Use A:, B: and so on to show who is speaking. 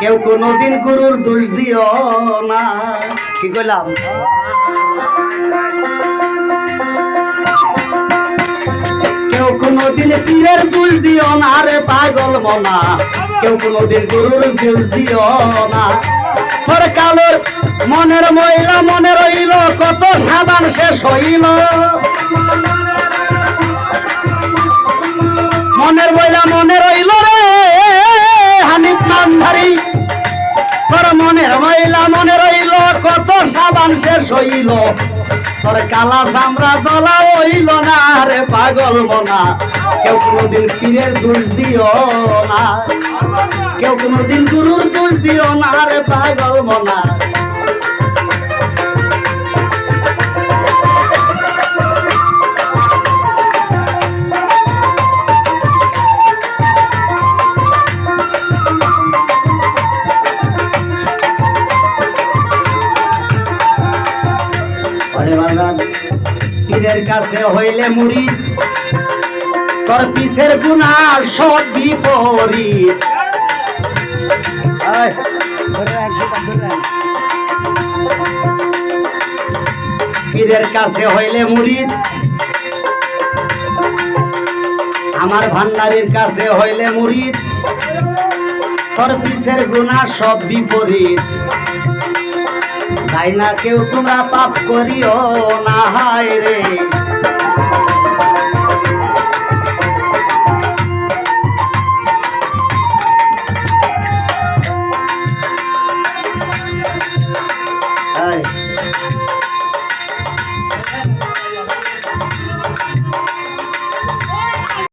A: কেউ কোনোদিন গুরুর দোষ দিও না। কি কইলাম? কেউ কোনোদিন পীরের দোষ দিও না রে পাগল মনা। কেউ কোনোদিন গুরুর দোষ দিও না। তোর কালোর মনের ময়লা মনে রইল, কত সাবান শেষ হইল। মনের মহিলা মনে রইল কত সাবান শেষ হইল। তোর কালা চামড়া দলা হইল না রে পাগল মনা। কেউ কোনোদিন পীরের দোষ দিও না। কেউ কোনোদিন গুরুর দোষ দিও না রে পাগল মনা। ওরে পীরের কাছে হইলে মুড়ি তোর পিসের গুণা সব রাখ। পীরের কাছে হইলে মুড়িদ আমার ভান্ডারির কাছে হইলে মুড়িদ তোর পিসের গুণা সব বিপরীত তাই না কেউ তোমরা পাপ করিও না হায় রে।